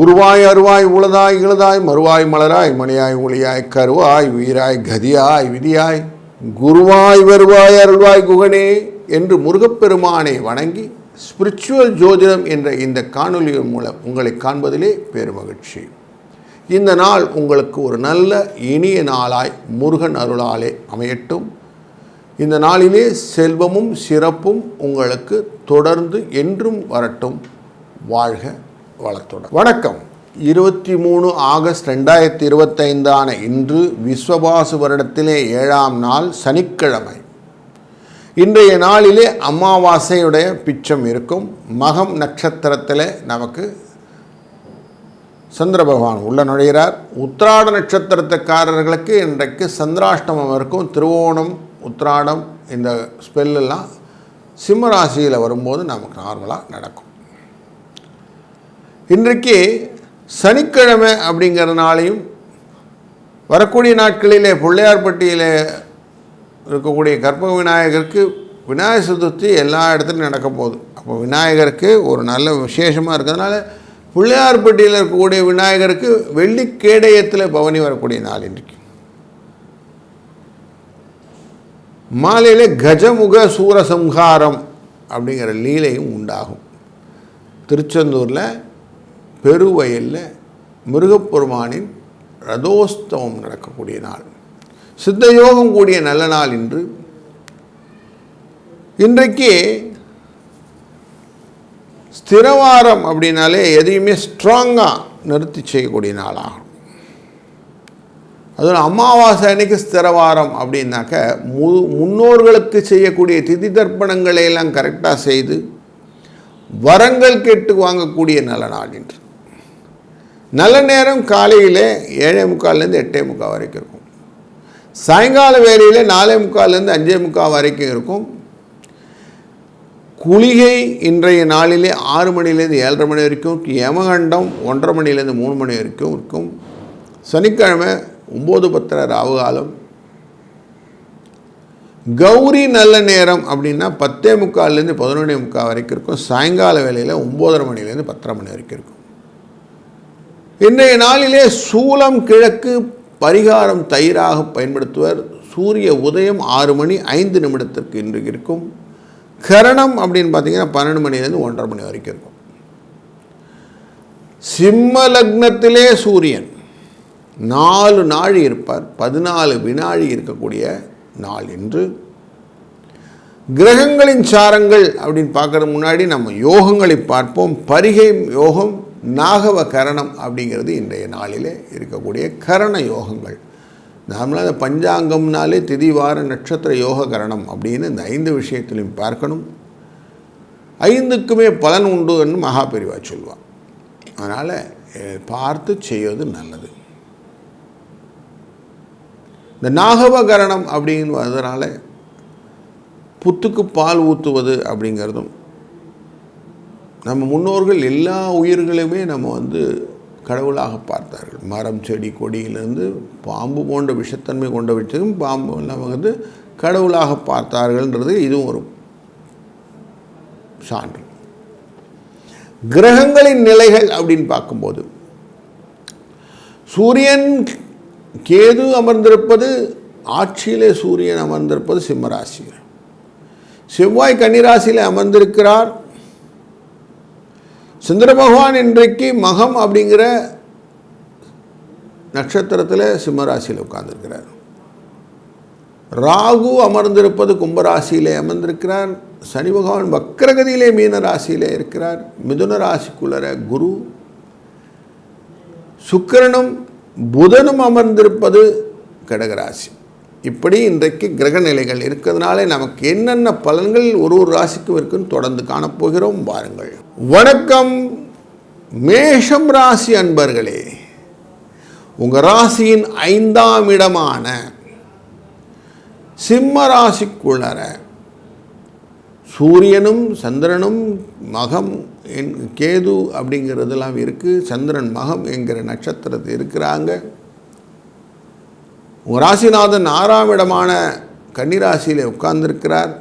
உருவாய் அருவாய் உளதாய் இழுதாய் மறுவாய் மலராய் மணியாய் ஒளியாய் கருவாய் உயிராய் கதியாய் விதியாய் குருவாய் வருவாய் அருள்வாய் குகனே என்று முருகப்பெருமானை வணங்கி ஸ்பிரிச்சுவல் ஜோதிடம் என்ற இந்த காணொலியின் மூலம் உங்களை காண்பதிலே பெருமகிழ்ச்சி. இந்த நாள் உங்களுக்கு ஒரு நல்ல இனிய நாளாய் முருகன் அருளாலே அமையட்டும். இந்த நாளிலே செல்வமும் சிறப்பும் உங்களுக்கு தொடர்ந்து என்றும் வரட்டும். வாழ்க வளத்துடன். வணக்கம். இருபத்தி மூணு ஆகஸ்ட் ரெண்டாயிரத்தி இருபத்தைந்தான இன்று விஸ்வபாசு வருடத்திலே ஏழாம் நாள் சனிக்கிழமை. இன்றைய நாளிலே அமாவாசையுடைய பிச்சம் இருக்கும். மகம் நட்சத்திரத்தில் நமக்கு சந்திர பகவான் உள்ள நுழைகிறார் உத்திராட நட்சத்திரத்துக்காரர்களுக்கு இன்றைக்கு சந்திராஷ்டமம் இருக்கும். திருவோணம் உத்ராடம் இந்த ஸ்பெல்லெல்லாம் சிம்ம ராசியில் வரும்போது நமக்கு நார்மலாக நடக்கும். இன்றைக்கு சனிக்கிழமை அப்படிங்கிறதுனாலையும் வரக்கூடிய நாட்களிலே பிள்ளையார்பட்டியில் இருக்கக்கூடிய கற்பக விநாயகருக்கு விநாயகர் சதுர்த்தி எல்லா இடத்துலையும் நடக்க போகுது. அப்போ விநாயகருக்கு ஒரு நல்ல விசேஷமாக இருக்கிறதுனால பிள்ளையார்பட்டியில் இருக்கக்கூடிய விநாயகருக்கு வெள்ளிக்கேடயத்தில் பவனி வரக்கூடிய நாள் இன்றைக்கு. மாலையில் கஜமுக சூரசம்ஹாரம் அப்படிங்கிற லீலையும் உண்டாகும். திருச்செந்தூரில் பெருவயலில் முருகப்பெருமானின் ரதோஸ்தவம் நடக்கக்கூடிய நாள். சித்த யோகம் கூடிய நல்ல நாள் இன்று. இன்றைக்கு ஸ்திரவாரம் அப்படின்னாலே எதையுமே ஸ்ட்ராங்காக நிறுத்தி செய்யக்கூடிய நாளாகும். அதுவும் அமாவாசை அன்னைக்கு ஸ்திரவாரம் அப்படின்னாக்க மு முன்னோர்களுக்கு செய்யக்கூடிய திதி தர்ப்பணங்களை எல்லாம் கரெக்டாக செய்து வரங்கள் கேட்டு வாங்கக்கூடிய நல்ல நாள் நல்ல நேரம் காலையில் ஏழே முக்கால்லேருந்து எட்டே முக்கால் வரைக்கும் இருக்கும். சாயங்கால வேலையில் நாலே முக்கால்லேருந்து அஞ்சே முக்கால் வரைக்கும் இருக்கும். குளிகை இன்றைய நாளிலே ஆறு மணிலேருந்து ஏழரை மணி வரைக்கும் யமகண்டம் ஒன்றரை மணிலேருந்து மூணு மணி வரைக்கும் இருக்கும். சனிக்கிழமை ஒம்பது பத்தரை ராவுகாலம் கௌரி நல்ல நேரம் அப்படின்னா பத்தே முக்கால்லேருந்து பதினொன்றே முக்கால் வரைக்கும் இருக்கும். சாயங்கால வேலையில் ஒம்போதரை மணிலேருந்து பத்தரை மணி வரைக்கும் இருக்கும். இன்றைய நாளிலே சூலம் கிழக்கு பரிகாரம் தயிராக பயன்படுத்துவர். சூரிய உதயம் ஆறு மணி ஐந்து நிமிடத்திற்கு இன்று இருக்கும். கரணம் அப்படின்னு பார்த்தீங்கன்னா பன்னெண்டு மணிலேருந்து ஒன்றரை மணி வரைக்கும் இருக்கும். சிம்ம லக்னத்திலே சூரியன். நாலு நாள் இருப்பார் பதினாலு வினாழி இருக்கக்கூடிய நாள் இன்று கிரகங்களின் சாரங்கள் அப்படின்னு பார்க்குற முன்னாடி நம்ம யோகங்களை பார்ப்போம். பரிகை யோகம் நாகவ கரணம் அப்படிங்கிறது இன்றைய நாளிலே இருக்கக்கூடிய கரண யோகங்கள். நார்மலாக இந்த பஞ்சாங்கம்னாலே திதி வார நட்சத்திர யோக கரணம் அப்படின்னு இந்த ஐந்து விஷயத்திலையும் பார்க்கணும். ஐந்துக்குமே பலன் உண்டு என்று மகாபெரிவா சொல்லுவாள் அதனால் பார்த்து செய்வது நல்லது. இந்த நாகவகரணம் அப்படின்னு வரதுனால புத்துக்கு பால் ஊற்றுவது அப்படிங்கிறதும் நம்ம முன்னோர்கள் எல்லா உயிர்களையுமே நம்ம வந்து கடவுளாக பார்த்தார்கள். மரம் செடி கொடியிலிருந்து பாம்பு போன்ற விஷத்தன்மை கொண்ட விஷயம் பாம்பு நம்ம வந்து கடவுளாக பார்த்தார்கள்ன்றது இதுவும் ஒரு சான்று. கிரகங்களின் நிலைகள் அப்படின்னு பார்க்கும்போது சூரியன் கேது அமர்ந்திருப்பது ஆட்சியிலே சூரியன் அமர்ந்திருப்பது சிம்மராசியில் செவ்வாய் கன்னிராசியில் அமர்ந்திருக்கிறார். சுந்தர பகவான் இன்றைக்கு மகம் அப்படிங்கிற நட்சத்திரத்தில் சிம்மராசியில் உட்கார்ந்துருக்கிறார். ராகு அமர்ந்திருப்பது கும்பராசியிலே அமர்ந்திருக்கிறார். சனி பகவான் வக்கரகதியிலே மீன ராசியிலே இருக்கிறார். மிதுன ராசிக்குள்ளர குரு. சுக்கரனும் புதனும் அமர்ந்திருப்பது கடகராசி. இப்படி இன்றைக்கு கிரக நிலைகள் இருக்கிறதுனாலே நமக்கு என்னென்ன பலன்கள் ஒரு ஒரு ராசிக்கும் இருக்குன்னு தொடர்ந்து காணப்போகிறோம் பாருங்கள் வணக்கம். மேஷம் ராசி அன்பர்களே உங்கள் ராசியின் ஐந்தாம் இடமான சிம்ம ராசிக்குள்ளர சூரியனும் சந்திரனும் மகம் என் கேது அப்படிங்கிறதெல்லாம் இருக்குது சந்திரன் மகம் என்கிற நட்சத்திரத்தில் இருக்கிறாங்க. உங்கள் ராசிநாதன் ஆறாம் இடமான கன்னிராசியில் உட்கார்ந்திருக்கிறார்.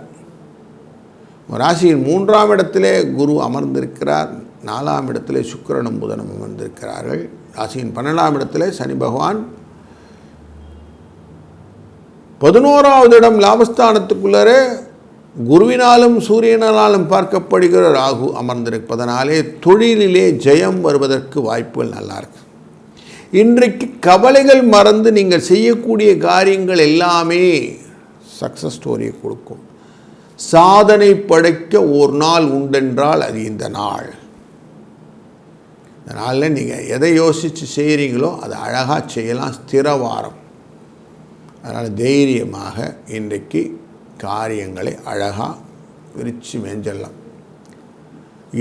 ராசியின் மூன்றாம் இடத்திலே குரு அமர்ந்திருக்கிறார். நாலாம் இடத்திலே சுக்கிரனும் புதனும் அமர்ந்திருக்கிறார்கள். ராசியின் பன்னெண்டாம் இடத்திலே சனி பகவான். பதினோராவது இடம் லாபஸ்தானத்துக்குள்ளரே குருவினாலும் சூரியனாலும் பார்க்கப்படுகிற ராகு அமர்ந்திருப்பதனாலே தொழிலிலே ஜெயம் வருவதற்கு வாய்ப்புகள் நல்லா இருக்கு. இன்றைக்கு கவலைகள் மறந்து நீங்கள் செய்யக்கூடிய காரியங்கள் எல்லாமே சக்ஸஸ் ஸ்டோரியை கொடுக்கும். சாதனை படைக்க ஒரு நாள் உண்டென்றால் அது இந்த நாள். இந்த நாளில் நீங்கள் எதை யோசித்து செய்கிறீங்களோ அதை அழகாக செய்யலாம் ஸ்திரவாரம். அதனால் தைரியமாக இன்றைக்கு காரியங்களை அழகாக விரித்து மேஞ்சலாம்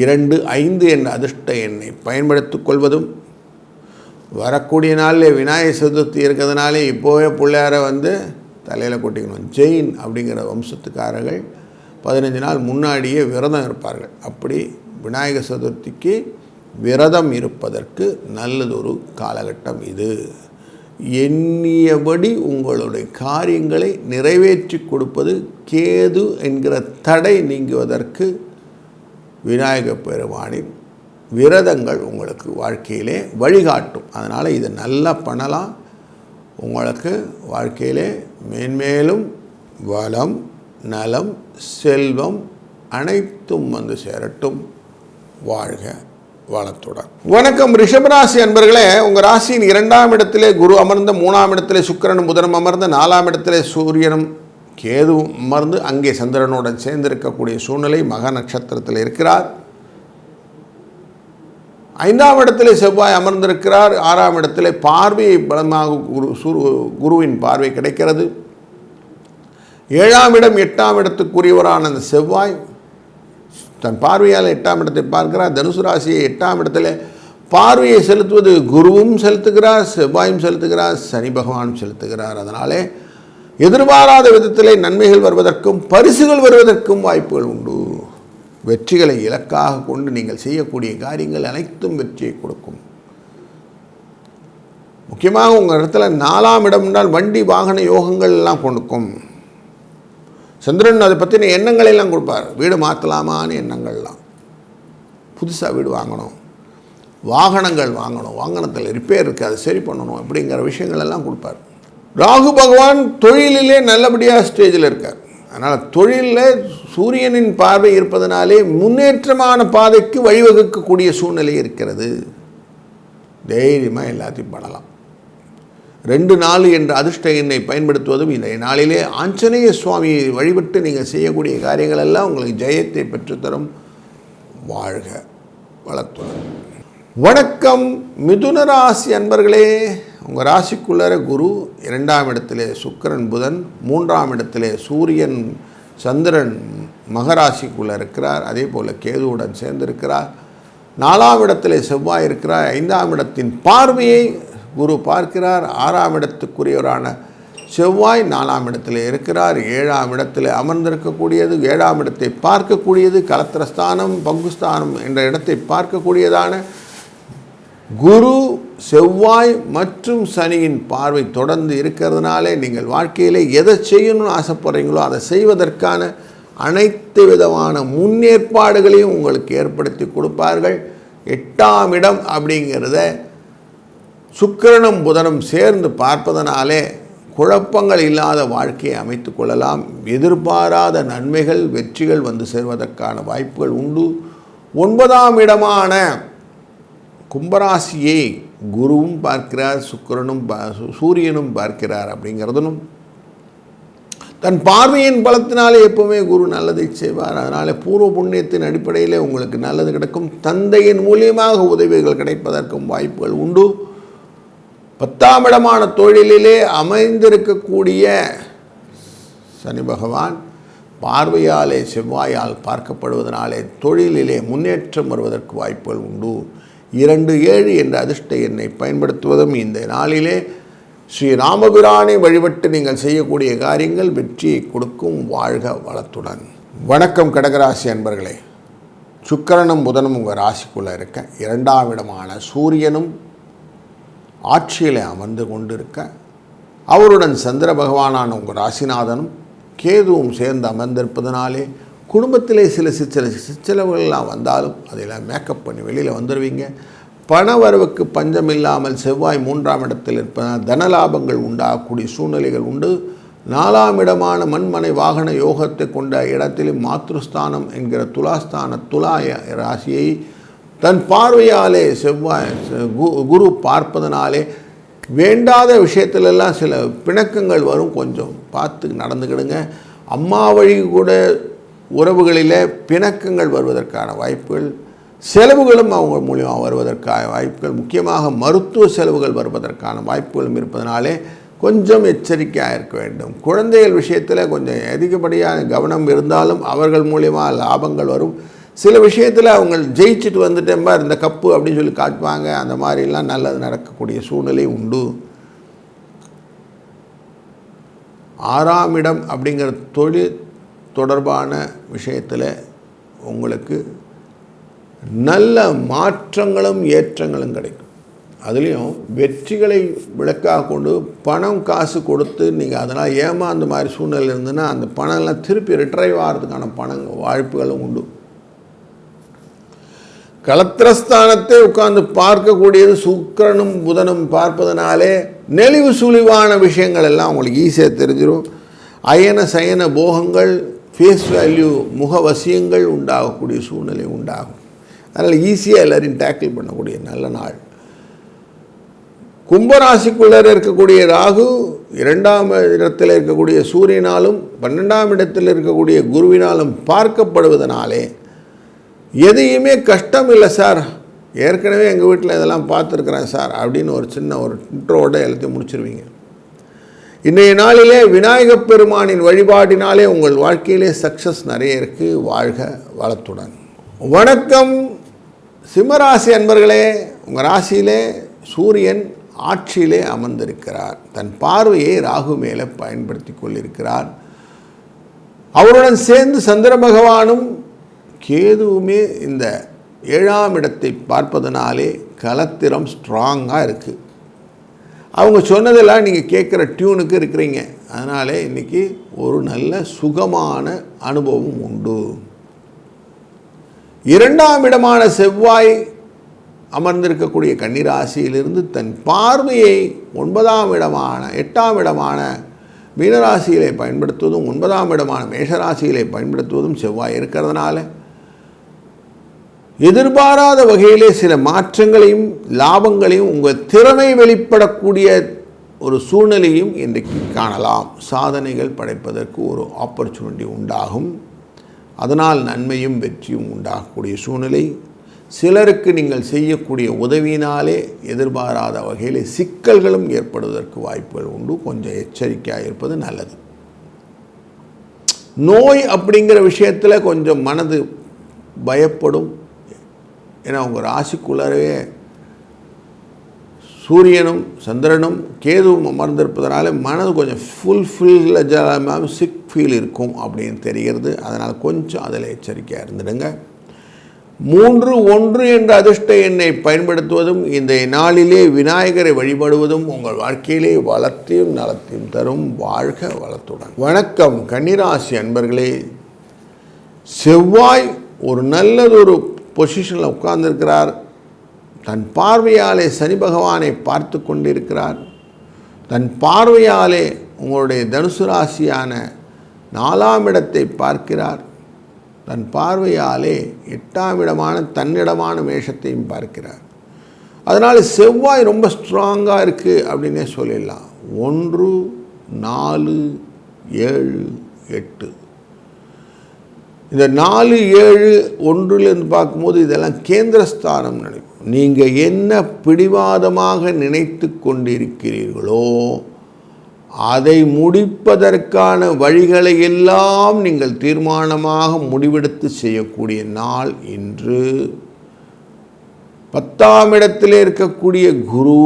இரண்டு ஐந்து என்ற அதிர்ஷ்ட எண்ணை பயன்படுத்திக் கொள்வதும் வரக்கூடிய நாளில் விநாயகர் சதுர்த்தி இருக்கிறதுனாலே இப்போவே பிள்ளையார வந்து தலையில் கொட்டிக்கணும். ஜெயின் அப்படிங்கிற வம்சத்துக்காரர்கள் பதினஞ்சு நாள் முன்னாடியே விரதம் இருப்பார்கள். அப்படி விநாயகர் சதுர்த்திக்கு விரதம் இருப்பதற்கு நல்லதொரு காலகட்டம் இது. எண்ணியபடி உங்களுடைய காரியங்களை நிறைவேற்றி கொடுப்பது கேது என்கிற தடை நீங்குவதற்கு விநாயக பெருமானின் விரதங்கள் உங்களுக்கு வாழ்க்கையிலே வழிகாட்டும். அதனால் இதை நல்லா பண்ணலாம். உங்களுக்கு வாழ்க்கையிலே மேன்மேலும் வளம் நலம் செல்வம் அனைத்தும் வந்து சேரட்டும். வாழ்க வாழத்தோட வணக்கம் ரிஷபராசி அன்பர்களே. உங்கள் ராசியின் இரண்டாம் இடத்திலே குரு அமர்ந்த மூணாம் இடத்திலே சுக்கிரனும் புதனும் அமர்ந்த நாலாம் இடத்திலே சூரியனும் கேதுவும் அமர்ந்து அங்கே சந்திரனுடன் சேர்ந்திருக்கக்கூடிய சூழ்நிலை மக நட்சத்திரத்தில் இருக்கிறார். ஐந்தாம் இடத்திலே செவ்வாய் அமர்ந்திருக்கிறார். ஆறாம் இடத்திலே பார்வையை பலமாக குரு குருவின் பார்வை கிடைக்கிறது. ஏழாம் இடம் எட்டாம் இடத்துக்குரியவரான அந்த செவ்வாய் தன் பார்வையால் எட்டாம் இடத்தை பார்க்கிறார். தனுசு ராசியை எட்டாம் இடத்துல பார்வையை செலுத்துவது குருவும் செலுத்துகிறார் செவ்வாயும் செலுத்துகிறார் சனி பகவானும் செலுத்துகிறார். அதனாலே எதிர்பாராத விதத்திலே நன்மைகள் வருவதற்கும் பரிசுகள் வருவதற்கும் வாய்ப்புகள் உண்டு. வெற்றிகளை இலக்காக கொண்டு நீங்கள் செய்யக்கூடிய காரியங்கள் அனைத்தும் வெற்றியை கொடுக்கும். முக்கியமாக உங்கள் இடத்துல நாலாம் இடம் என்றால் வண்டி வாகன யோகங்கள் எல்லாம் கொடுக்கும். சந்திரன் அதை பற்றின எண்ணங்களை எல்லாம் கொடுப்பார். வீடு மாற்றலாமான்னு எண்ணங்கள்லாம். புதுசாக வீடு வாங்கணும். வாகனங்கள் வாங்கணும். வாகனத்தில் ரிப்பேர் இருக்குது அதை சரி பண்ணணும் அப்படிங்கிற விஷயங்கள் எல்லாம் கொடுப்பார். ராகு பகவான் தொழிலிலே நல்லபடியாக ஸ்டேஜில் இருக்கார். அதனால் தொழிலில் சூரியனின் பார்வை இருப்பதனாலே முன்னேற்றமான பாதைக்கு வழிவகுக்கக்கூடிய சூழ்நிலை இருக்கிறது. தைரியமாக எல்லாத்தையும் பண்ணலாம். ரெண்டு நாள் என்ற அதிர்ஷ்ட எண்ணை பயன்படுத்துவதும் இந்த நாளிலே ஆஞ்சநேய சுவாமியை வழிபட்டு நீங்கள் செய்யக்கூடிய காரியங்கள் எல்லாம் உங்களுக்கு ஜெயத்தை பெற்றுத்தரும். வாழ்க வளத்துடன். வணக்கம் மிதுன ராசி அன்பர்களே. உங்கள் ராசிக்குள்ளர குரு இரண்டாம் இடத்திலே சுக்கிரன் புதன் மூன்றாம் இடத்திலே சூரியன் சந்திரன் மகராசிக்குள்ளே இருக்கிறார். அதே போல் கேதுவுடன் சேர்ந்திருக்கிறார். நாலாம் இடத்திலே செவ்வாய் இருக்கிறார். ஐந்தாம் இடத்தின் பார்வையை குரு பார்க்கிறார் ஆறாம் இடத்துக்குரியவரான செவ்வாய் நாலாம் இடத்தில் இருக்கிறார் ஏழாம் இடத்தில் அமர்ந்திருக்கக்கூடியது ஏழாம் இடத்தை பார்க்கக்கூடியது கலத்திரஸ்தானம் பங்குஸ்தானம் என்ற இடத்தை பார்க்கக்கூடியதான குரு செவ்வாய் மற்றும் சனியின் பார்வை தொடர்ந்து இருக்கிறதுனாலே நீங்கள் வாழ்க்கையில் எதை செய்யணும்னு ஆசைப்படுறீங்களோ அதை செய்வதற்கான அனைத்து விதமான முன்னேற்பாடுகளையும் உங்களுக்கு ஏற்படுத்தி கொடுப்பார்கள். எட்டாம் இடம் அப்படிங்கிறத சுக்கிரனும் புதனும் சேர்ந்து பார்ப்பதனாலே குழப்பங்கள் இல்லாத வாழ்க்கையை அமைத்து கொள்ளலாம். எதிர்பாராத நன்மைகள் வெற்றிகள் வந்து சேர்வதற்கான வாய்ப்புகள் உண்டு. ஒன்பதாம் இடமான கும்பராசியை குருவும் பார்க்கிறார் சுக்கிரனும் சூரியனும் பார்க்கிறார் அப்படிங்கிறதுனும் தன் பார்வையின் பலத்தினாலே எப்பவுமே குரு நல்லதை செய்வார். அதனால் பூர்வ புண்ணியத்தின் அடிப்படையில் உங்களுக்கு நல்லது கிடைக்கும். தந்தையின் மூலியமாக உதவிகள் கிடைப்பதற்கும் வாய்ப்புகள் உண்டு. பத்தாம் இடமான தொழிலிலே அமைந்திருக்கக்கூடிய சனி பகவான் பார்வையாலே செவ்வாயால் பார்க்கப்படுவதனாலே தொழிலிலே முன்னேற்றம் வருவதற்கு வாய்ப்புகள் உண்டு. இரண்டு ஏழு என்ற அதிர்ஷ்ட எண்ணை பயன்படுத்துவதும் இந்த நாளிலே ஸ்ரீராமபுரானை வழிபட்டு நீங்கள் செய்யக்கூடிய காரியங்கள் வெற்றியை கொடுக்கும் வாழ்க வளத்துடன். வணக்கம் கடகராசி அன்பர்களே. சுக்கரனும் புதனும் உங்கள் ராசிக்குள்ளே இருக்க இரண்டாம் இடமான சூரியனும் ஆட்சியில் அமர்ந்து கொண்டிருக்க அவருடன் சந்திர பகவானான உங்கள் ராசிநாதனும் கேதுவும் சேர்ந்து அமர்ந்திருப்பதனாலே குடும்பத்திலே சில சிற்சில சிற்சிலவுகள்லாம் வந்தாலும் அதையெல்லாம் மேக்கப் பண்ணி வெளியில் வந்துடுவீங்க பண வரவுக்கு பஞ்சம் இல்லாமல் செவ்வாய் மூன்றாம் இடத்தில் இருப்பதால் தனலாபங்கள் உண்டாகக்கூடிய சூழ்நிலைகள் உண்டு. நாலாம் இடமான மண்மனை வாகன யோகத்தை கொண்ட இடத்திலும் மாத்ருஸ்தானம் என்கிற துலாஸ்தான துலாய ராசியை தன் பார்வையாலே செவ்வாய் கு- குரு பார்ப்பதனாலே வேண்டாத விஷயத்திலெல்லாம் சில பிணக்கங்கள் வரும். கொஞ்சம் பார்த்து நடந்துக்கிடுங்க. அம்மா வழி கூட உறவுகளில் பிணக்கங்கள் வருவதற்கான வாய்ப்புகள் செலவுகளும் அவங்க மூலியமாக வருவதற்கான வாய்ப்புகள் முக்கியமாக மருத்துவ செலவுகள் வருவதற்கான வாய்ப்புகளும் இருப்பதனாலே கொஞ்சம் எச்சரிக்கையாக இருக்க வேண்டும். குழந்தைகள் விஷயத்தில் கொஞ்சம் அதிகப்படியான கவனம் இருந்தாலும் அவர்கள் மூலியமாக லாபங்கள் வரும். சில விஷயத்தில் அவங்க ஜெயிச்சுட்டு வந்துட்டேன்பா இந்த கப்பு அப்படின்னு சொல்லி காட்டுவாங்க. அந்த மாதிரிலாம் நல்லது நடக்கக்கூடிய சூழ்நிலை உண்டு. ஆறாம் இடம் அப்படிங்கிற தொழில் தொடர்பான விஷயத்தில் உங்களுக்கு நல்ல மாற்றங்களும் ஏற்றங்களும் கிடைக்கும். அதுலேயும் வெற்றிகளை விளக்காக கொண்டு பணம் காசு கொடுத்து நீங்கள் அதனால் ஏமாந்த மாதிரி சூழ்நிலை இருந்ததுன்னா அந்த பணம்லாம் திருப்பி ரிட்ரைவ் ஆகிறதுக்கான பணங்கள் வாய்ப்புகளும் உண்டு. கலத்திரஸ்தானத்தை உட்கார்ந்து பார்க்கக்கூடியது சுக்கிரனும் புதனும் பார்ப்பதனாலே நெளிவு சுழிவான விஷயங்கள் எல்லாம் உங்களுக்கு ஈஸியாக தெரிஞ்சிடும் அயன சயன போகங்கள் ஃபேஸ் வேல்யூ முகவசியங்கள் உண்டாகக்கூடிய சூழ்நிலை உண்டாகும். அதனால் ஈஸியாக எல்லாரையும் டேக்கிள் பண்ணக்கூடிய நல்ல நாள். கும்பராசிக்குள்ளே இருக்கக்கூடிய ராகு இரண்டாம் இடத்தில் இருக்கக்கூடிய சூரியனாலும் பன்னெண்டாம் இடத்தில் இருக்கக்கூடிய குருவினாலும் பார்க்கப்படுவதனாலே எதையுமே கஷ்டம் இல்லை சார். ஏற்கனவே எங்கள் வீட்டில் இதெல்லாம் பார்த்துருக்குறேன் சார் அப்படின்னு ஒரு சின்ன ஒரு இன்ட்ரோட எல்லாத்தையும் முடிச்சிருவீங்க. இன்றைய நாளிலே விநாயகப் பெருமானின் வழிபாடினாலே உங்கள் வாழ்க்கையிலே சக்ஸஸ் நிறைய இருக்குது வாழ்க வளத்துடன். வணக்கம் சிம்மராசி அன்பர்களே. உங்கள் ராசியிலே சூரியன் ஆட்சியிலே அமர்ந்திருக்கிறார். தன் பார்வையை ராகு மேலே பயன்படுத்தி கொண்டிருக்கிறார் அவருடன் சேர்ந்து சந்திர பகவானும் கேதுவுமே இந்த ஏழாம் இடத்தை பார்ப்பதனாலே கலத்திரம் ஸ்ட்ராங்காக இருக்குது அவங்க சொன்னதெல்லாம் நீங்கள் கேட்குற டியூனுக்கு இருக்கிறீங்க. அதனாலே இன்றைக்கி ஒரு நல்ல சுகமான அனுபவம் உண்டு. இரண்டாம் இடமான செவ்வாய் அமர்ந்திருக்கக்கூடிய கன்னிராசியிலிருந்து தன் பார்வையை ஒன்பதாம் இடமான எட்டாம் இடமான மீனராசியிலே பயன்படுத்துவதும் ஒன்பதாம் இடமான மேஷராசியிலே பயன்படுத்துவதும் செவ்வாய் இருக்கிறதுனால எதிர்பாராத வகையிலே சில மாற்றங்களையும் லாபங்களையும் உங்கள் திறமை வெளிப்படக்கூடிய ஒரு சூழ்நிலையும் இன்றைக்கு காணலாம். சாதனைகள் படைப்பதற்கு ஒரு ஆப்பர்ச்சுனிட்டி உண்டாகும். அதனால் நன்மையும் வெற்றியும் உண்டாகக்கூடிய சூழ்நிலை. சிலருக்கு நீங்கள் செய்யக்கூடிய உதவியினாலே எதிர்பாராத வகையில் சிக்கல்களும் ஏற்படுவதற்கு வாய்ப்புகள் உண்டு. கொஞ்சம் எச்சரிக்கையாக இருப்பது நல்லது. நோய் அப்படிங்கிற விஷயத்தில் கொஞ்சம் மனது பயப்படும். ஏன்னா உங்கள் ராசிக்குள்ளாரவே சூரியனும் சந்திரனும் கேதுவும் அமர்ந்திருப்பதனால மனது கொஞ்சம் ஃபுல்ஃபில் சிக் ஃபீல் இருக்கும் அப்படின்னு தெரிகிறது. அதனால் கொஞ்சம் அதில் எச்சரிக்கையாக இருந்துடுங்க. மூன்று ஒன்று என்ற அதிர்ஷ்ட எண்ணை பயன்படுத்துவதும் இந்த நாளிலே விநாயகரை வழிபடுவதும் உங்கள் வாழ்க்கையிலே வளத்தையும் நலத்தையும் தரும். வாழ்க வளத்துடன். வணக்கம். கன்னிராசி அன்பர்களே செவ்வாய் ஒரு நல்லதொரு பொசிஷனில் உட்கார்ந்திருக்கிறார். தன் பார்வையாலே சனி பகவானை பார்த்து கொண்டிருக்கிறார். தன் பார்வையாலே உங்களுடைய தனுசு ராசியான நாலாம் இடத்தை பார்க்கிறார். தன் பார்வையாலே எட்டாம் இடமான தன்னிடமான மேஷத்தையும் பார்க்கிறார். அதனால் செவ்வாய் ரொம்ப ஸ்ட்ராங்காக இருக்குது அப்படின்னே சொல்லிடலாம். ஒன்று நாலு ஏழு எட்டு. இந்த நாலு ஏழு ஒன்றுலேருந்து பார்க்கும்போது இதெல்லாம் கேந்திரஸ்தானம் நினைக்கும் நீங்கள் என்ன பிடிவாதமாக நினைத்து கொண்டிருக்கிறீர்களோ அதை முடிப்பதற்கான வழிகளை எல்லாம் நீங்கள் தீர்மானமாக முடிவெடுத்து செய்யக்கூடிய நாள் இன்று. பத்தாம் இடத்தில் இருக்கக்கூடிய குரு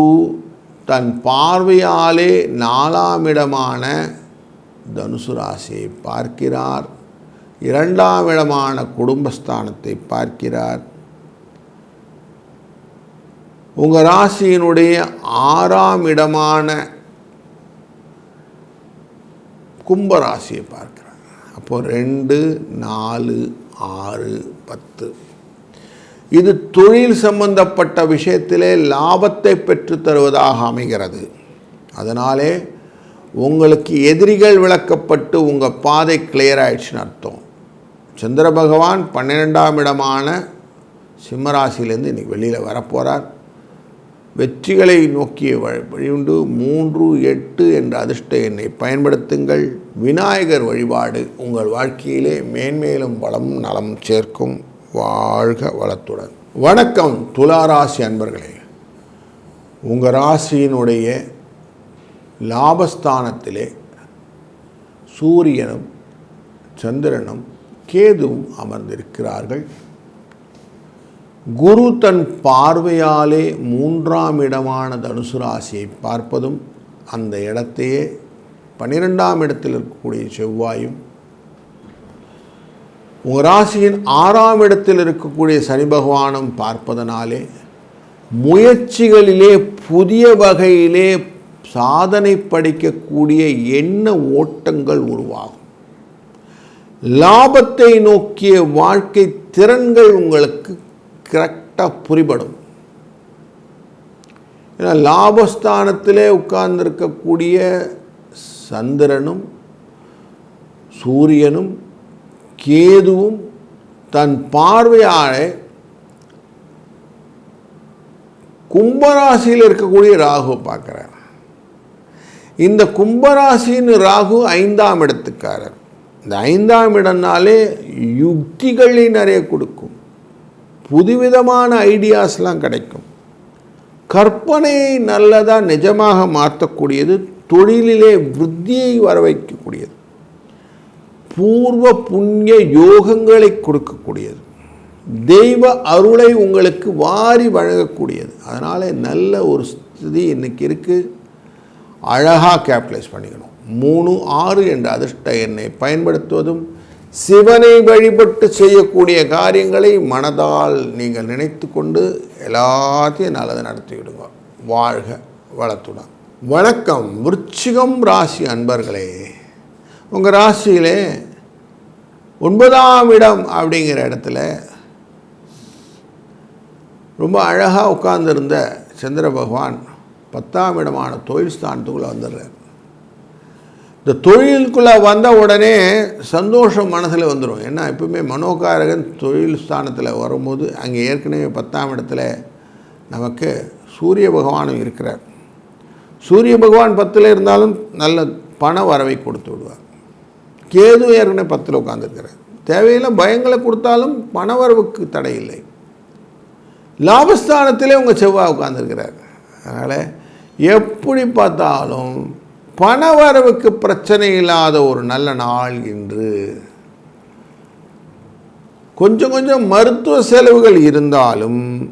தன் பார்வையாலே நாலாம் இடமான தனுசு ராசியை பார்க்கிறார். இரண்டாம் இடமான குடும்பஸ்தானத்தை பார்க்கிறார். உங்கள் ராசியினுடைய ஆறாம் இடமான கும்பராசியை பார்க்கிறார். அப்போ ரெண்டு நாலு ஆறு பத்து. இது தொழில் சம்பந்தப்பட்ட விஷயத்திலே லாபத்தை பெற்று தருவதாக அமைகிறது. அதனாலே உங்களுக்கு எதிரிகள் விளக்கப்பட்டு உங்கள் பாதை கிளியர் ஆயிடுச்சுன்னு அர்த்தம். சந்திர பகவான் பன்னிரெண்டாம் இடமான சிம்மராசியிலேருந்து இன்றைக்கி வெளியில் வரப்போகிறார் வெற்றிகளை நோக்கிய வழி வழியுண்டு. மூன்று எட்டு என்ற அதிர்ஷ்ட எண்ணை பயன்படுத்துங்கள். விநாயகர் வழிபாடு உங்கள் வாழ்க்கையிலே மேன்மேலும் வளம் நலம் சேர்க்கும். வாழ்க வளத்துடன். வணக்கம் துளாராசி அன்பர்களே. உங்கள் ராசியினுடைய லாபஸ்தானத்திலே சூரியனும் சந்திரனும் கேதுவும் அமர்ந்திருக்கிறார்கள். குரு தன் பார்வையாலே மூன்றாம் இடமான தனுசு ராசியை பார்ப்பதும் அந்த இடத்தையே பன்னிரெண்டாம் இடத்தில் இருக்கக்கூடிய செவ்வாயும் உங்கள் ராசியின் ஆறாம் இடத்தில் இருக்கக்கூடிய சனி பகவானும் பார்ப்பதனாலே முயற்சிகளிலே புதிய வகையிலே சாதனை படைக்கக்கூடிய எண்ண ஓட்டங்கள் உருவாகும். லாபத்தை நோக்கிய வாழ்க்கை திறன்கள் உங்களுக்கு கரெக்டாக புரிபடும். ஏன்னா லாபஸ்தானத்திலே உட்கார்ந்திருக்கக்கூடிய சந்திரனும் சூரியனும் கேதுவும் தன் பார்வையாலே கும்பராசியில் இருக்கக்கூடிய ராகு பார்க்குறார். இந்த கும்பராசின்னு ராகு ஐந்தாம் இடத்துக்காரர். இந்த ஐந்தாம் இடம்னாலே யுக்திகளை நிறைய கொடுக்கும். புதுவிதமான ஐடியாஸ்லாம் கிடைக்கும். கற்பனையை நல்லதாக நிஜமாக மாற்றக்கூடியது தொழிலிலே விருத்தியை வர வைக்கக்கூடியது பூர்வ புண்ணிய யோகங்களை கொடுக்கக்கூடியது. தெய்வ அருளை உங்களுக்கு வாரி வழங்கக்கூடியது. அதனால் நல்ல ஒரு ஸ்திதி இன்னைக்கு இருக்குது அழகாக கேபிட்டலைஸ் பண்ணிக்கணும். மூணு ஆறு என்ற அதிர்ஷ்ட எண்ணை பயன்படுத்துவதும் சிவனை வழிபட்டு செய்யக்கூடிய காரியங்களை மனதால் நீங்கள் நினைத்து கொண்டு எல்லாத்தையும் நல்லது நடத்திவிடுங்க. வாழ்க வளத்துடன். வணக்கம். விருச்சிகம் ராசி அன்பர்களே உங்கள் ராசியிலே ஒன்பதாம் இடம் அப்படிங்கிற இடத்துல ரொம்ப அழகாக உட்கார்ந்திருந்த சந்திர பகவான் பத்தாம் இடமான தொழில் ஸ்தானத்துக்குள்ளே வந்துடுறார். இந்த தொழிலுக்குள்ளே வந்த உடனே சந்தோஷம் மனசில் வந்துடும் ஏன்னா எப்பவுமே மனோகாரகன் தொழில் ஸ்தானத்தில் வரும்போது அங்கே ஏற்கனவே பத்தாம் இடத்துல நமக்கு சூரிய பகவானும் இருக்கிறார். சூரிய பகவான் பத்தில் இருந்தாலும் நல்ல பண வரவை கொடுத்து விடுவார். கேது ஏற்கனவே பத்தில் உட்காந்துருக்கிறார் தேவையில்லை பயங்களை கொடுத்தாலும் பணவரவுக்கு தடை இல்லை. லாபஸ்தானத்திலே உங்கள் செவ்வாய் உட்காந்துருக்கிறார் அதனால் எப்படி பார்த்தாலும் பணவரவுக்கு பிரச்சனை இல்லாத ஒரு நல்ல நாள் இன்று. கொஞ்சம் கொஞ்சம் மருத்துவ செலவுகள் இருந்தாலும்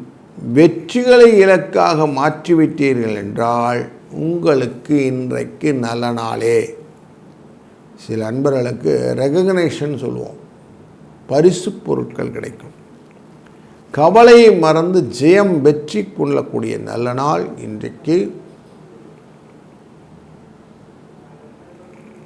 வெற்றிகளை இலக்காக மாற்றிவிட்டீர்கள் என்றால் உங்களுக்கு இன்றைக்கு நல்ல நாளே. சில அன்பர்களுக்கு ரெகக்னேஷன் சொல்லுவோம். பரிசு பொருட்கள் கிடைக்கும். கவலையை மறந்து ஜெயம் வெற்றி கொள்ளக்கூடிய நல்ல நாள் இன்றைக்கு.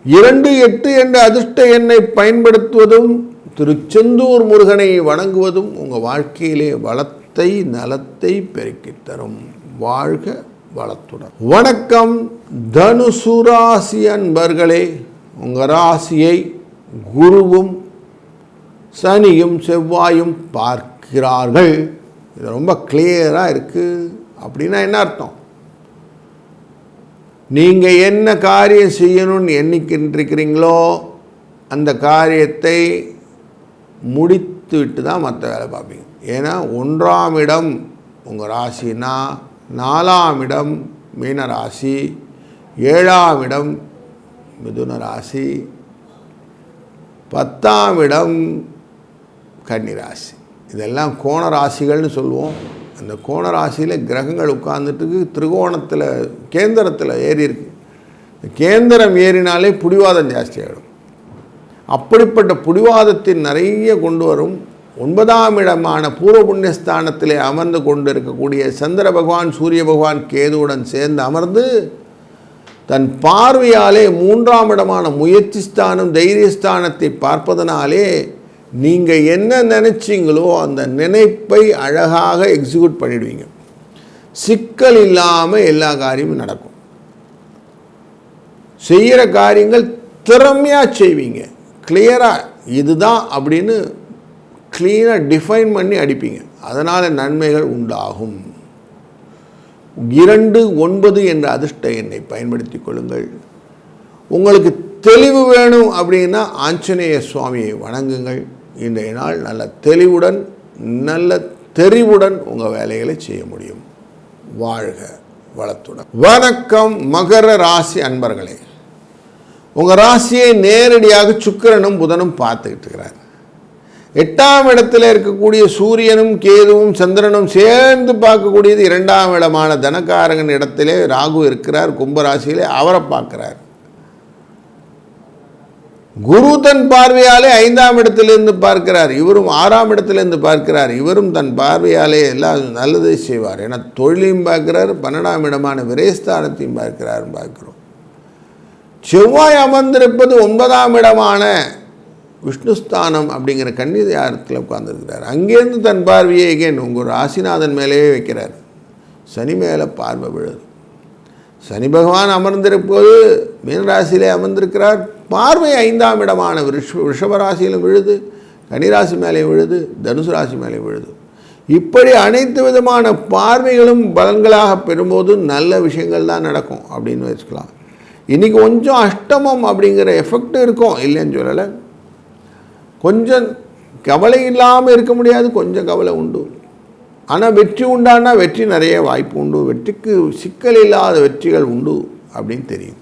இரண்டு எட்டு என்ற அதிர்ஷ்ட எண்ணை பயன்படுத்துவதும் திருச்செந்தூர் முருகனை வணங்குவதும் உங்கள் வாழ்க்கையிலே வளத்தை நலத்தை பெருக்கித் தரும். வாழ்க வளத்துடன். வணக்கம் தனுசு ராசி அன்பர்களே. உங்கள் ராசியை குருவும் சனியும் செவ்வாயும் பார்க்கிறார்கள். இது ரொம்ப கிளியராக இருக்குது அப்படின்னா என்ன அர்த்தம்? நீங்கள் என்ன காரியம் செய்யணும்னு எண்ணிக்கின்றிருக்கிறீங்களோ அந்த காரியத்தை முடித்து விட்டு தான் மற்ற வேலை பார்ப்பீங்க. ஏன்னா ஒன்றாம் இடம் உங்கள் ராசினா நாலாம் இடம் மீன ராசி ஏழாம் இடம் மிதுன ராசி பத்தாம் இடம் கன்னி ராசி. இதெல்லாம் கோண ராசிகள்னு சொல்லுவோம் அந்த கோண ராசியில் கிரகங்கள் உட்கார்ந்துட்டு திரிகோணத்தில் கேந்திரத்தில் ஏறி இருக்கு. கேந்திரம் ஏறினாலே புடிவாதம் ஜாஸ்தியாகிடும் அப்படிப்பட்ட புடிவாதத்தின் நிறைய கொண்டு வரும். ஒன்பதாம் இடமான பூர்வ புண்ணியஸ்தானத்திலே அமர்ந்து கொண்டு இருக்கக்கூடிய சந்திர பகவான் சூரிய பகவான் கேதுவுடன் சேர்ந்து அமர்ந்து தன் பார்வையாலே மூன்றாம் இடமான முயற்சி ஸ்தானம் தைரியஸ்தானத்தை பார்ப்பதனாலே நீங்கள் என்ன நினச்சிங்களோ அந்த நினைப்பை அழகாக எக்ஸிக்யூட் பண்ணிடுவீங்க. சிக்கல் இல்லாமல் எல்லா காரியமும் நடக்கும். செய்கிற காரியங்கள் திறமையாக செய்வீங்க. கிளியராக இதுதான் அப்படின்னு க்ளீனாக டிஃபைன் பண்ணி அடிப்பீங்க. அதனால் நன்மைகள் உண்டாகும். இரண்டு ஒன்பது என்ற அதிர்ஷ்ட எண்ணை பயன்படுத்தி கொள்ளுங்கள். உங்களுக்கு தெளிவு வேணும் அப்படின்னா ஆஞ்சநேய சுவாமியை வணங்குங்கள். இன்றைய நாள் நல்ல தெளிவுடன் நல்ல தெரிவுடன் உங்கள் வேலைகளை செய்ய முடியும். வாழ்க வளத்துடன். வணக்கம் மகர ராசி அன்பர்களே. உங்கள் ராசியை நேரடியாக சுக்கிரனும் புதனும் பார்த்துக்கிட்டு இருக்கிறார். எட்டாம் இடத்துல இருக்கக்கூடிய சூரியனும் கேதுவும் சந்திரனும் சேர்ந்து பார்க்கக்கூடியது இரண்டாம் இடமான தனக்காரகன் இடத்திலே ராகு இருக்கிறார் கும்பராசியிலே அவரை பார்க்கிறார். குரு தன் பார்வையாலே ஐந்தாம் இடத்திலிருந்து பார்க்கிறார் இவரும் ஆறாம் இடத்திலிருந்து பார்க்கிறார் இவரும் தன் பார்வையாலே எல்லாம் நல்லதை செய்வார். ஏன்னா தொழிலையும் பார்க்கிறார் பன்னெண்டாம் இடமான விரைஸ்தானத்தையும் பார்க்கிறார் பார்க்கிறோம். செவ்வாய் அமர்ந்திருப்பது ஒன்பதாம் இடமான விஷ்ணுஸ்தானம் அப்படிங்கிற கன்னிதாரத்தில் உட்கார்ந்துருக்கிறார். அங்கேருந்து தன் பார்வையை எகேன் உங்கள் ராசிநாதன் மேலேயே வைக்கிறார். சனி மேலே பார்வை விழுது. சனி பகவான் அமர்ந்திருப்பது மீனராசியிலே அமர்ந்திருக்கிறார். பார்வை ஐந்தாம் இடமான விஷ விஷபராசியிலும் விழுது கனிராசி மேலே விழுது தனுசு ராசி மேலே விழுது. இப்படி அனைத்து விதமான பார்வைகளும் பலன்களாக பெறும்போது நல்ல விஷயங்கள் தான் நடக்கும் அப்படின்னு வச்சுக்கலாம். இன்றைக்கி கொஞ்சம் அஷ்டமம் அப்படிங்கிற எஃபெக்ட் இருக்கும் இல்லைன்னு சொல்லலை. கொஞ்சம் கவலை இல்லாமல் இருக்க முடியாது கொஞ்சம் கவலை உண்டு. ஆனால் வெற்றி உண்டானா வெற்றி நிறைய வாய்ப்பு உண்டு. வெற்றிக்கு சிக்கல் இல்லாத வெற்றிகள் உண்டு அப்படின்னு தெரியும்.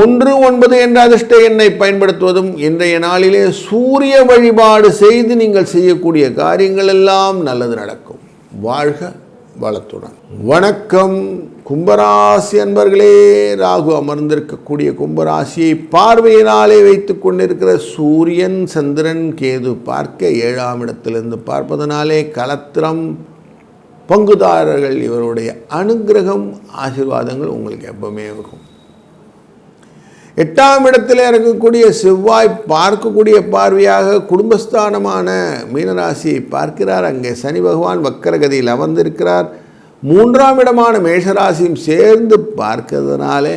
ஒன்று ஒன்பது என்ற அதிர்ஷ்ட எண்ணை பயன்படுத்துவதும் இன்றைய நாளிலே சூரிய வழிபாடு செய்து நீங்கள் செய்யக்கூடிய காரியங்கள் எல்லாம் நல்லது நடக்கும். வாழ்க வளத்துடன். வணக்கம் கும்பராசி அன்பர்களே. ராகு அமர்ந்திருக்கக்கூடிய கும்பராசியை பார்வையினாலே வைத்து கொண்டிருக்கிற சூரியன் சந்திரன் கேது பார்க்க ஏழாம் இடத்திலிருந்து பார்ப்பதனாலே கலத்திரம் பங்குதாரர்கள் இவருடைய அனுகிரகம் ஆசீர்வாதங்கள் உங்களுக்கு எப்பவுமே இருக்கும். எட்டாம் இடத்தில் இருக்கக்கூடிய செவ்வாய் பார்க்கக்கூடிய பார்வையாக குடும்பஸ்தானமான மீனராசியை பார்க்கிறார். அங்கே சனி பகவான் வக்கரகதியில் அமர்ந்திருக்கிறார். மூன்றாம் இடமான மேஷராசியும் சேர்ந்து பார்க்கிறதுனாலே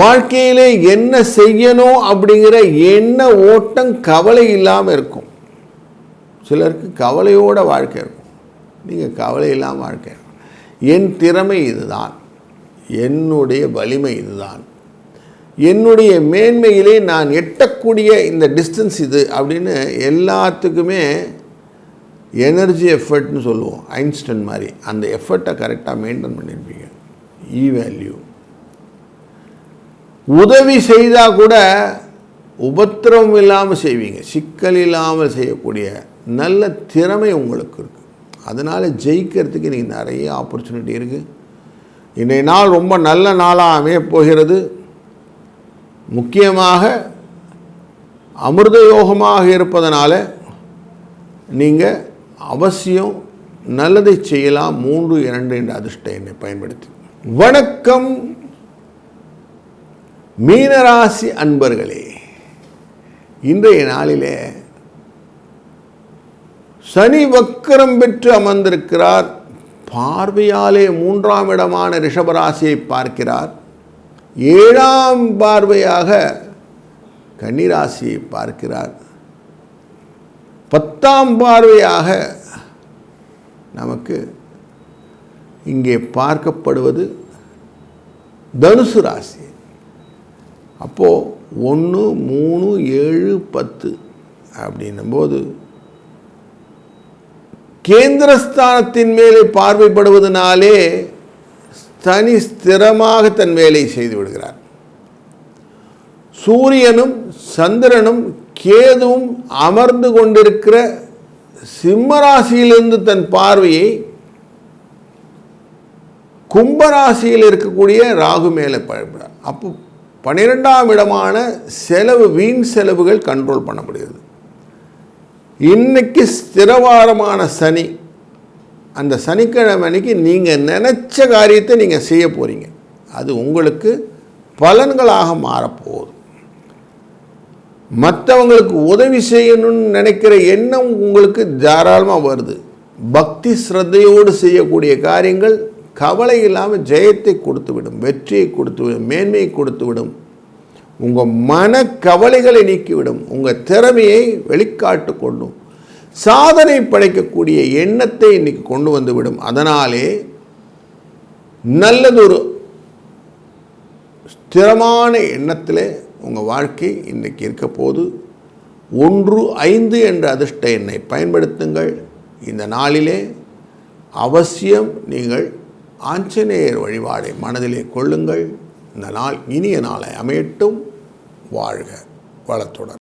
வாழ்க்கையிலே என்ன செய்யணும் அப்படிங்கிற என்ன ஓட்டம் கவலை இல்லாமல் இருக்கும். சிலருக்கு கவலையோட வாழ்க்கை இருக்கும். நீங்கள் கவலை இல்லாமல் வாழ்க்கை. என் திறமை இதுதான். என்னுடைய வலிமை இதுதான். என்னுடைய மேன்மையிலே நான் எட்டக்கூடிய இந்த டிஸ்டன்ஸ் இது அப்படின்னு எல்லாத்துக்குமே எனர்ஜி எஃபர்ட்னு சொல்லுவோம். ஐன்ஸ்டன் மாதிரி. அந்த எஃபர்ட்டை கரெக்டாக மெயின்டைன் பண்ணியிருப்பீங்க. E இ வேல்யூ உதவி செய்தால் கூட உபத்திரவம் இல்லாமல் செய்வீங்க. சிக்கல் இல்லாமல் செய்யக்கூடிய நல்ல திறமை உங்களுக்கு இருக்குது அதனால் ஜெயிக்கிறதுக்கு நீங்கள் நிறைய ஆப்பர்ச்சுனிட்டி இருக்குது இன்றைய நாள் ரொம்ப நல்ல நாளாக அமையப் போகிறது. முக்கியமாக அமிர்த யோகமாக இருப்பதனால நீங்கள் அவசியம் நல்லதை செய்யலாம். மூன்று இரண்டு என்ற அதிர்ஷ்ட எண்ணை பயன்படுத்தி. வணக்கம். மீனராசி அன்பர்களே இன்றைய நாளிலே சனி வக்கரம் பெற்று அமர்ந்திருக்கிறார். பார்வையாலே மூன்றாம் இடமான ரிஷபராசியை பார்க்கிறார். ஏழாம் பார்வையாக கன்னிராசியை பார்க்கிறார். பத்தாம் பார்வையாக நமக்கு இங்கே பார்க்கப்படுவது தனுசு ராசி. அப்போது ஒன்று மூணு ஏழு பத்து அப்படின்னும்போது கேந்திரஸ்தானத்தின் மேலே பார்வைப்படுவதனாலே தனி ஸ்திரமாக தன் வேலையை செய்து விடுகிறார். சூரியனும் சந்திரனும் கேதுவும் அமர்ந்து கொண்டிருக்கிற சிம்மராசியிலிருந்து தன் பார்வையை கும்பராசியில் இருக்கக்கூடிய ராகு மேலே பயன்படார் அப்போ பன்னிரெண்டாம் இடமான செலவு வீண் செலவுகள் கண்ட்ரோல் பண்ணப்படுகிறது இன்னைக்கு ஸ்திரவாரமான சனி. அந்த சனிக்கிழமை அன்னைக்கு நீங்கள் நினச்ச காரியத்தை நீங்கள் செய்ய போகிறீங்க அது உங்களுக்கு பலன்களாக மாறப்போகுது மற்றவங்களுக்கு உதவி செய்யணும்னு நினைக்கிற எண்ணம் உங்களுக்கு தாராளமாக வருது. பக்தி ஸ்ரத்தையோடு செய்யக்கூடிய காரியங்கள் கவலை இல்லாமல் ஜெயத்தை கொடுத்து விடும் வெற்றியை கொடுத்துவிடும் மேன்மையை கொடுத்துவிடும். உங்கள் மன கவலைகளை நீக்கிவிடும். உங்கள் திறமையை வெளிக்காட்டு கொண்டும் சாதனை படைக்கக்கூடிய எண்ணத்தை இன்னைக்கு கொண்டு வந்து விடும் அதனாலே நல்லதொரு ஸ்திரமான எண்ணத்தில் உங்கள் வாழ்க்கை இன்றைக்கி இருக்க போது ஒன்று ஐந்து என்ற அதிர்ஷ்ட எண்ணை பயன்படுத்துங்கள். இந்த நாளிலே அவசியம் நீங்கள் ஆஞ்சநேயர் வழிபாடை மனதிலே கொள்ளுங்கள். இந்த நாள் இனிய நாளை அமையட்டும். வாழ்க வளத்துடன்.